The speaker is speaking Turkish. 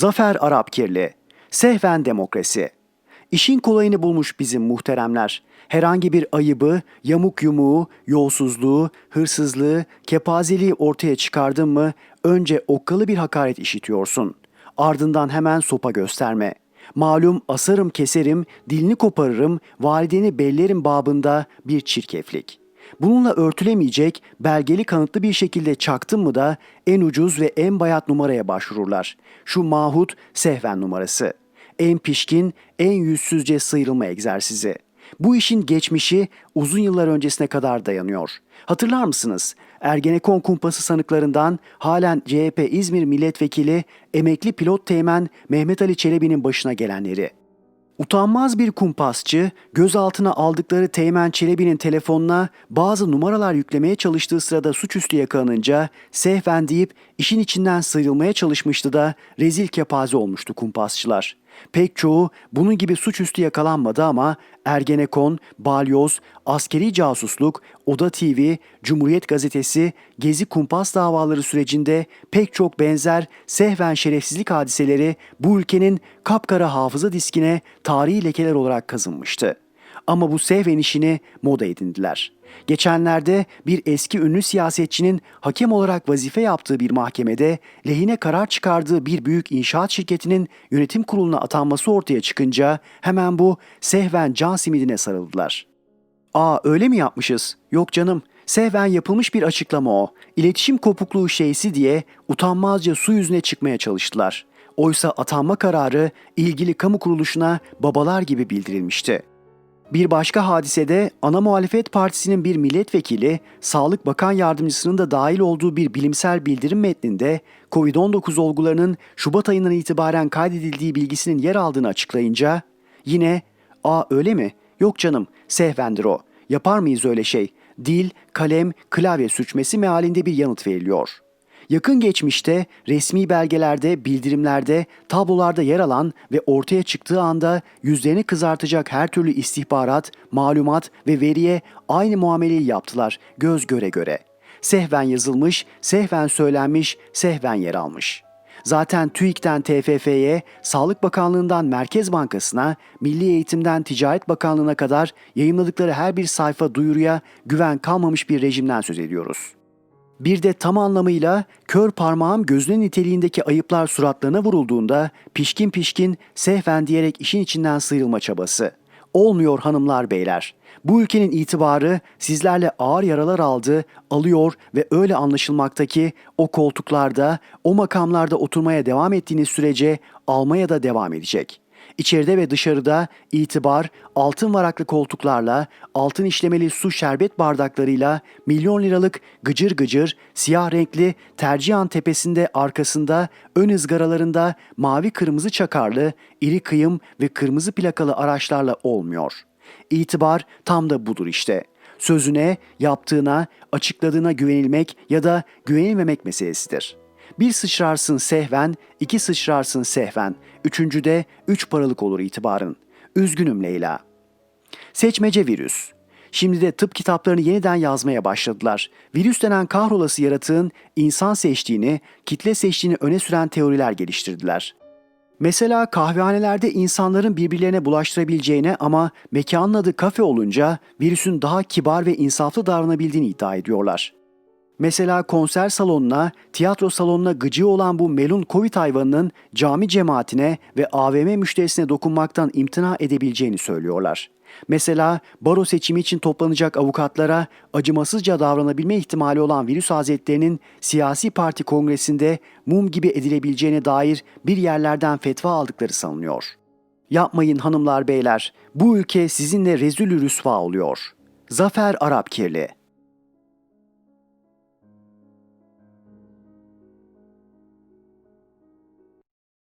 Zafer Arapkirli, Sehven Demokrasi. İşin kolayını bulmuş bizim muhteremler. Herhangi bir ayıbı, yamuk yumuğu, yolsuzluğu, hırsızlığı, kepazeliği ortaya çıkardın mı önce okkalı bir hakaret işitiyorsun. Ardından hemen sopa gösterme. Malum asarım keserim, dilini koparırım, valideni bellerim babında bir çirkeflik. Bununla örtülemeyecek, belgeli kanıtlı bir şekilde çaktın mı da en ucuz ve en bayat numaraya başvururlar. Şu mahut sehven numarası. En pişkin, en yüzsüzce sıyrılma egzersizi. Bu işin geçmişi uzun yıllar öncesine kadar dayanıyor. Hatırlar mısınız? Ergenekon kumpası sanıklarından halen CHP İzmir Milletvekili emekli pilot teğmen Mehmet Ali Çelebi'nin başına gelenleri. Utanmaz bir kumpasçı gözaltına aldıkları Teğmen Çelebi'nin telefonuna bazı numaralar yüklemeye çalıştığı sırada suçüstü yakalanınca sehven deyip işin içinden sıyrılmaya çalışmıştı da rezil kepaze olmuştu kumpasçılar. Pek çoğu bunun gibi suçüstü yakalanmadı ama Ergenekon, Balyoz, askeri casusluk, Oda TV, Cumhuriyet Gazetesi, Gezi kumpas davaları sürecinde pek çok benzer sehven şerefsizlik hadiseleri bu ülkenin kapkara hafıza diskine tarihi lekeler olarak kazınmıştı. Ama bu sehven işini moda edindiler. Geçenlerde bir eski ünlü siyasetçinin hakem olarak vazife yaptığı bir mahkemede lehine karar çıkardığı bir büyük inşaat şirketinin yönetim kuruluna atanması ortaya çıkınca hemen bu sehven can simidine sarıldılar. Aa öyle mi yapmışız? Yok canım. Sehven yapılmış bir açıklama o. İletişim kopukluğu şeysi diye utanmazca su yüzüne çıkmaya çalıştılar. Oysa atanma kararı ilgili kamu kuruluşuna babalar gibi bildirilmişti. Bir başka hadisede ana muhalefet partisinin bir milletvekili, Sağlık Bakan Yardımcısının da dahil olduğu bir bilimsel bildirim metninde COVID-19 olgularının Şubat ayından itibaren kaydedildiği bilgisinin yer aldığını açıklayınca yine "Aa öyle mi? Yok canım, sehvendir o. Yapar mıyız öyle şey? Dil, kalem, klavye sürçmesi mealinde bir yanıt veriliyor.'' Yakın geçmişte resmi belgelerde, bildirimlerde, tablolarda yer alan ve ortaya çıktığı anda yüzlerini kızartacak her türlü istihbarat, malumat ve veriye aynı muameleyi yaptılar göz göre göre. Sehven yazılmış, sehven söylenmiş, sehven yer almış. Zaten TÜİK'ten TFF'ye, Sağlık Bakanlığı'ndan Merkez Bankası'na, Milli Eğitim'den Ticaret Bakanlığı'na kadar yayınladıkları her bir sayfa duyuruya güven kalmamış bir rejimden söz ediyoruz.'' Bir de tam anlamıyla kör parmağım gözüne niteliğindeki ayıplar suratlarına vurulduğunda pişkin pişkin sehven diyerek işin içinden sıyrılma çabası. Olmuyor hanımlar beyler. Bu ülkenin itibarı sizlerle ağır yaralar aldı, alıyor ve öyle anlaşılmaktaki o koltuklarda, o makamlarda oturmaya devam ettiğiniz sürece almaya da devam edecek.'' İçeride ve dışarıda itibar, altın varaklı koltuklarla, altın işlemeli su şerbet bardaklarıyla, milyon liralık gıcır gıcır, siyah renkli tercihan tepesinde arkasında, ön ızgaralarında mavi kırmızı çakarlı, iri kıyım ve kırmızı plakalı araçlarla olmuyor. İtibar tam da budur işte. Sözüne, yaptığına, açıkladığına güvenilmek ya da güvenilmemek meselesidir.'' Bir sıçrarsın sehven, iki sıçrarsın sehven. Üçüncüde üç paralık olur itibarın. Üzgünüm Leyla. Seçmece virüs. Şimdi de tıp kitaplarını yeniden yazmaya başladılar. Virüs denen kahrolası yaratığın insan seçtiğini, kitle seçtiğini öne süren teoriler geliştirdiler. Mesela kahvehanelerde insanların birbirlerine bulaştırabileceğine ama mekanın adı kafe olunca virüsün daha kibar ve insaflı davranabildiğini iddia ediyorlar. Mesela konser salonuna, tiyatro salonuna gıcığı olan bu melun Covid hayvanının cami cemaatine ve AVM müşterisine dokunmaktan imtina edebileceğini söylüyorlar. Mesela baro seçimi için toplanacak avukatlara acımasızca davranabilme ihtimali olan virüs hazretlerinin siyasi parti kongresinde mum gibi edilebileceğine dair bir yerlerden fetva aldıkları sanılıyor. Yapmayın hanımlar beyler, bu ülke sizinle rezülü rüsva oluyor. Zafer Arapkirli